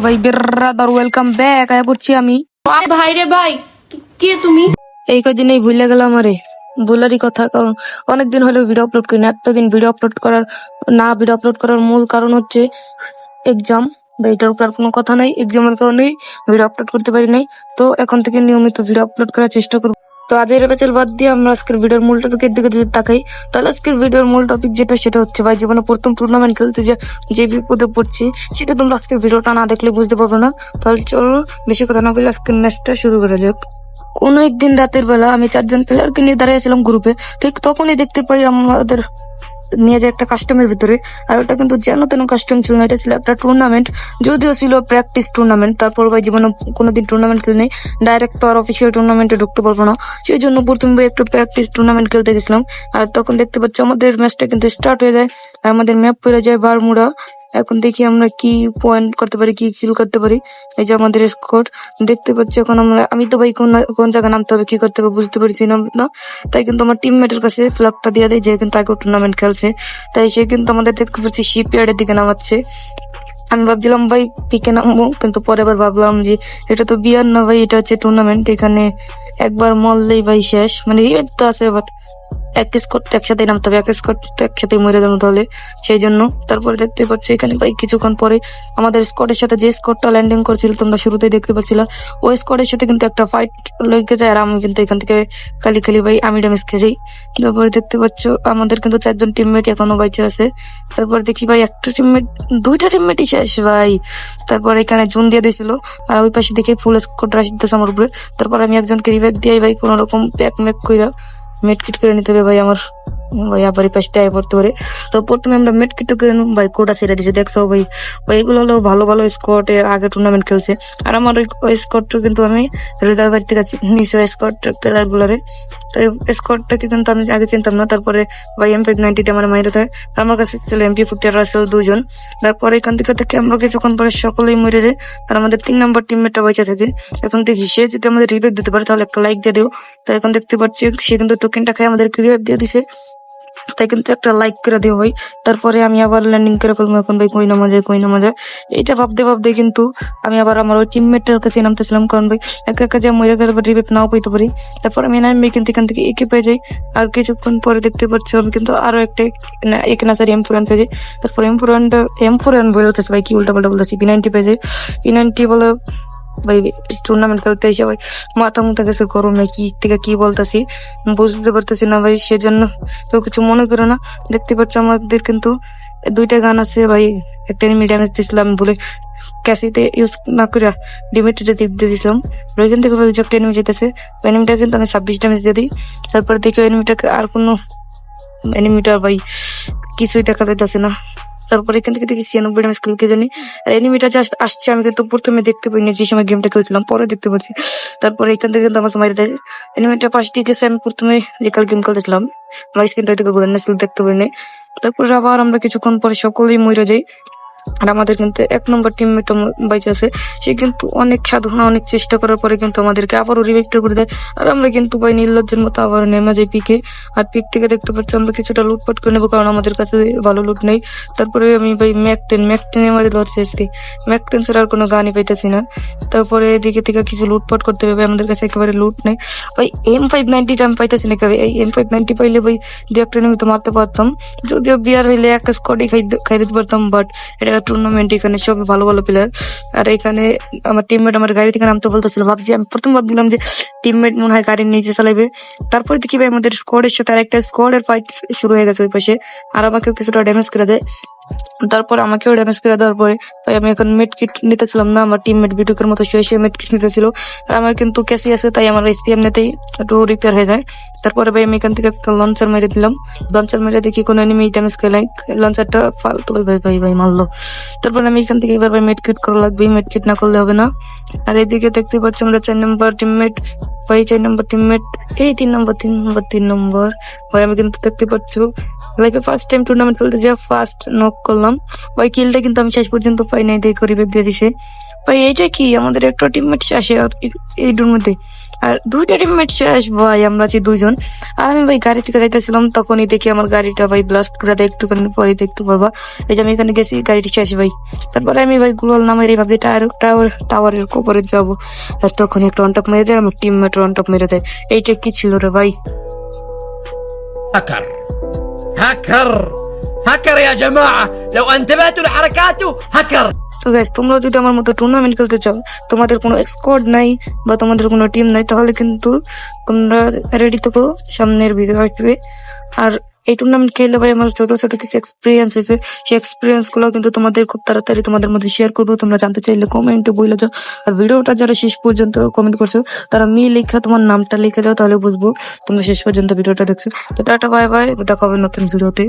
ভাই বেরাদার welcome back আয়া করছি আমি। ভাই রে ভাই কি- তুমি? এই কদিনেই ভুলে গেলাম আরে ভুলারই কথা কারণ অনেকদিন হলো ভিডিও আপলোড করি না এতদিন ভিডিও আপলোড করার না ভিডিও আপলোড করার মূল কারণ হচ্ছে এক্সাম বা এটার উপর কোনো কথা নাই এক্সামের কারণেই ভিডিও আপলোড করতে পারি নাই তো এখন থেকে নিয়মিত ভিডিও আপলোড করার চেষ্টা করব। তো আজের বেচাল বাদ দিয়ে আমরা আজকের ভিডিওর মূল টপিকের দিকে যদি তাকাই, তাহলে আজকের ভিডিওর মূল টপিক যেটা সেটা হচ্ছে ভাই জীবনে প্রথম টুর্নামেন্ট খেলতে যে যে বিপদে পড়ছি, সেটা তোমরা আজকের ভিডিওটা না দেখলে বুঝতে পারবে না। তাহলে চলো বেশি কথা না বলে আজকের ম্যাচটা শুরু করা যাক। কোনো একদিন রাতের বেলা আমি চারজন প্লেয়ারকে নিয়ে দাঁড়িয়েছিলাম গ্রুপে ঠিক তখনই দেখতে পাই আমাদের নিয়ে যায় একটা কাস্টমের ভিতরে। আর ওটা কিন্তু যেন তেন কাস্টম ছিল না, এটা ছিল একটা টুর্নামেন্ট যদিও ছিল প্র্যাকটিস টুর্নামেন্ট তারপর ভাই জীবনে কোনোদিন টুর্নামেন্ট খেলে নেই ডাইরেক্ট তো আর অফিসিয়াল টুর্নামেন্টে ঢুকতে পারব না। সেই জন্য প্রথম ভাই একটু প্র্যাকটিস টুর্নামেন্ট খেলতে গেছিলাম। আর তখন দেখতে পাচ্ছি আমাদের ম্যাচটা কিন্তু স্টার্ট হয়ে যায়, আমাদের ম্যাপ পড়ে যায় বারমুড়া। এখন দেখি আমরা কি পয়েন্ট করতে পারি, কি কিল করতে পারি। এই যে আমাদের স্কোর দেখতে পাচ্ছি এখন আমরা, আমি তো ভাই কোন কোন জায়গায় নামতে হবে, কি করতে হবে বুঝতে পারছি না তাই কিন্তু আমার টিমমেটের কাছে ফ্ল্যাগটা দিয়ে দেয় যে কিন্তু আগে টুর্নামেন্ট খেলছে। তাই সে কিন্তু আমাদের দেখতে পাচ্ছি শিপইয়ার্ডের দিকে নামাচ্ছে। আমি ভাবছিলাম, ভাই পিকে নামবো। কিন্তু পরে আবার ভাবলাম যে, এটা তো বিয়ার না ভাই, এটা হচ্ছে টুর্নামেন্ট এখানে একবার মরলেই ভাই শেষ। মানে রিভেট তো আছে বাট এক স্কোর তো একসাথে নামতে হবে, এক স্কোর তো একসাথে মরে যাব তাহলে। সেই জন্য তারপরে দেখতে পাচ্ছি এখানে ভাই কিছুক্ষণ পরে আমাদের স্কোয়াডের সাথে যে স্কোরটা ল্যান্ডিং করছিল, তোমরা শুরুতেই দেখতে পাচ্ছিলা, ওই স্কোয়াডের সাথে কিন্তু একটা ফাইট লেগে যায় আর আমি কিন্তু এখান থেকে খালি খালি ভাই আমি ড্যামেজ খেয়ে যাই। তারপরে দেখতে পাচ্ছ আমাদের কিন্তু চারজন টিমমেট এখনও বাইচে আছে। তারপর দেখি ভাই একটা টিমমেট দুইটা টিমমেটই শেষ ভাই। তারপর এখানে জুন দিয়ে দিয়েছিল, আর ওই পাশে দেখে ফুল স্কোর আসতেছে আমার উপরে। তারপর আমি একজনকে রিভাইভ দিয়ে ভাই কোন রকম প্যাক ম্যাক কইরা। মেডকিট করে নিতে হবে ভাই আমার এই পাশে আয় পড়তে পারে। তো প্রথমে আমরা করে নিলাম ভাই, কোটা ছেড়ে দিছে দেখছ ভাই? ভাই, এগুলো হলো ভালো ভালো স্কোয়াড এর আগে টুর্নামেন্ট খেলছে। আর আমার ওই স্কোয়াডটা কিন্তু আমি হৃদয় বাড়ি থেকে নিচে স্কোয়াড প্লেয়ার গুলারে। তো স্কোয়াডটাকে কিন্তু আমি আগে চিনতাম না। তারপরে ভাই এমপি নাইনটিতে আমার মাইরে আর আমার কাছে ছিল এমপি ফোর্টি আর রাসেল দুজন তারপরে এখান থেকে থেকে আমরা কিছুক্ষণ পরে সকলেই মরে যাই আর আমাদের তিন নম্বর টিমমেটটা বেঁচে থাকে। এখন দেখি সে যদি আমাদের রিপেট দিতে পারে, তাহলে একটা লাইক দিয়ে দিও। তো এখন দেখতে পাচ্ছি সে কিন্তু টোকেনটা খাই আমাদের রিপেট দিয়ে দিছে। তাই কিন্তু একটা লাইক করে দেওয়া ভাই। তারপরে আমি আবার ল্যান্ডিং করে ফেলব এখন ভাই, কই নামা যায় কই নামা যায় এইটা ভাবতে ভাবতে কিন্তু আমি আবার আমার ওই টিমমেটের কাছে নামতেছিলাম। কারণ ভাই, একা একা যে মরে গেলে রিপেট নাও পাইতে পারি। তারপর আমি নামবে কিন্তু এখান থেকে একে পেয়ে যাই। আর কিছুক্ষণ পরে দেখতে পাচ্ছি আমি কিন্তু আরও একটা এক না সারি এম ফোর পেয়ে যাই। তারপর এম ফোর এম ফোর বলতেছে ভাই, কি উল্টা পাল্টা বলতেছি? পি নাইনটি পেয়ে যাই। পি নাইনটি বলে ভাই টুর্নামেন্ট খেলতে এসে ভাই মাথা মুথা গেছে গরমে, কি থেকে কি বলতেছি? বুঝতে পারতেছি না ভাই, সেজন্য তো কিছু মনে করো না। দেখতে পাচ্ছ আমাদের কিন্তু দুইটা গান আছে ভাই, একটা এনিমি ড্যামেজ দিয়েছিলাম বলে ক্যাসিতে ইউজ না করে লিমিটেডে টিপ দিয়ে দিয়েছিলাম ওইখান থেকে ভাই একটা এনিমি যেতেছে এনিমিটা কিন্তু আমি ছাব্বিশ ড্যামেজ দিয়ে দিই। তারপর দেখি এনিমিটাকে আর কোনো এনিমিটার ভাই কিছুই দেখা যাইতেছে না। তারপর এখান থেকে দেখি ছিয়ানব্বই ড্যামেজ খেলতে জানি আর এনিমিটা জাস্ট আসছে, আমি কিন্তু প্রথমে দেখতে পাইনি, যে সময় গেমটা খেলছিলাম, পরে দেখতে পাচ্ছি তারপরে এখান থেকে কিন্তু আমাকে মারি দেয়। এনিমিটা পাশ দিয়ে গেছে আমি প্রথমে যে কাল গেম খেলতেছিলাম, আমার স্ক্রিনটা থেকে ঘুরে নিয়েছিল দেখতে পাইনি। তারপরে আবার আমরা কিছুক্ষণ পরে সকলেই মরে যাই। আর আমাদের কিন্তু এক নম্বর টিমমেট বাইচে আছে। সে কিন্তু অনেক সাধনা অনেক চেষ্টা করার পরে কিন্তু আমাদেরকে আবারও রিভেক্ট করে দেয়। আর আমরা কিন্তু ভাই নির্লজ্জের মতো আবার নেমে যাই পিকে আর পিক থেকে দেখতে পাচ্ছি আমরা কিছুটা লুটপাট করে নেব, কারণ আমাদের কাছে ভালো লুট নেই। তারপরে আমি ভাই ম্যাকটেন, ম্যাকটেনে আমাদের ধরছি আজকে। ম্যাকটেন ছাড়া আর কোনো গানই পাইতেছি না। তারপরে এদিকে থেকে কিছু লুটপাট করতে হবে, আমাদের কাছে একেবারে লুট নেই। ভাই এম ফাইভ নাইনটিটা আমি পাইতেছি না কবে। এই এম ফাইভ নাইনটি পাইলে ভাই দু একটা নিয়মিত মারতে পারতাম। যদিও বিয়ার হইলে এক স্কোয়াডই খাই খাই দিতে পারতাম বাট এটা টুর্নামেন্ট এখানে সব ভালো ভালো প্লেয়ার আর এখানে আমার টিমমেট আমার গাড়ি থেকে নামতে বলতেছিল। ভাবছি, আমি প্রথম ভাবছিলাম যে টিমমেট মনে হয় গাড়ির নিচে চালাবে। তারপরে দেখি ভাই আমাদের স্কোয়াডের সাথে আর একটা স্কোয়াডের ফাইট শুরু হয়ে গেছে ওই পাশে। আর আমাকে কিছুটা ড্যামেজ করে দেয়। তারপর আমাকেও ড্যামেজ করে দেওয়ার পরে, ভাই, আমি এখন মেড কিট নিতেছিলাম না, আমার টিমমেট বিটুকের মতো শুয়ে শুয়ে মেড কিট নিতেছিল। আর আমার কিন্তু ক্যাসি আছে, তাই আমার এসপি এমনিতেই একটু রিপেয়ার হয়ে যায়। তারপরে ভাই, আমি এখান থেকে একটা লঞ্চার মেরে দিলাম। লঞ্চার মেরে দেখি কোনো এনিমি ড্যামেজ করে নাই। লঞ্চারটা ফালতু ভাই ভাই ভাই মারলো। তারপর আমি এখান থেকে এবার ভাই মেড কিট করা লাগবে। মেড কিট না করলে হবে না। আর এদিকে দেখতে পাচ্ছি আমাদের চার নম্বর টিমমেট ভাই, চার নম্বর টিমমেট এই তিন নম্বর তিন নম্বর তিন নম্বর ভাই, আমি কিন্তু দেখতে পাচ্ছি লাইফে ফার্স্ট টাইম টুর্নামেন্ট খেলতে যাওয়া ফার্স্ট নক করলাম। ওই কিলটা কিন্তু আমি শেষ পর্যন্ত পাই নাই দেখে করি দিয়ে দিছে। ভাই, এইটা কি? আমাদের একটা টিম ম্যাচ আসে এই ডুর মধ্যে। আর দুইটা টিম ম্যাচ শেষ, ভাই, আমরা আছি দুজন আর আমি, ভাই, গাড়ি থেকে যাইতেছিলাম, তখনই দেখি আমার গাড়িটা, ভাই ব্লাস্ট করে দেয়, একটুখানি পরে দেখতে পারবা। এই যে আমি এখানে গেছি, গাড়িটি শেষ, ভাই। তারপরে আমি, ভাই গুগল নামের এইভাবে টায়ার টাওয়ার টাওয়ারের কোপরে যাব। আর তখন একটা অনটপ মেরে দেয়, আমার টিম টিমমেট অনটপ মেরে দেয়। এইটা কি ছিল রে, ভাই? আকার هكر هكر يا جماعة لو انتبهتوا لحركاته هكر তো গাইস তোমরা যদি আমার মতো টুর্নামেন্ট খেলতে চাও তোমাদের কোনো স্কোয়াড নাই বা তোমাদের কোনো টিম নাই তাহলে কিন্তু তোমরা রেডি থাকো সামনের ভিডিও আসবে আর এই টুর্নামেন্ট খেললে ভাই আমার ছোট ছোট কিছু এক্সপিরিয়েন্স হয়েছে। সেই এক্সপিরিয়েন্সগুলো কিন্তু তোমাদের খুব তাড়াতাড়ি তোমাদের মধ্যে শেয়ার করব। তোমরা জানতে চাইলে কমেন্টে বলে যাও। আর ভিডিওটা যারা শেষ পর্যন্ত কমেন্ট করছ, তারা মি লেখা তোমার নামটা লিখে যাও, তাহলে বুঝব তোমরা শেষ পর্যন্ত ভিডিওটা দেখছ। তো টাটা বাই বাই দেখা হবে নতুন ভিডিওতে।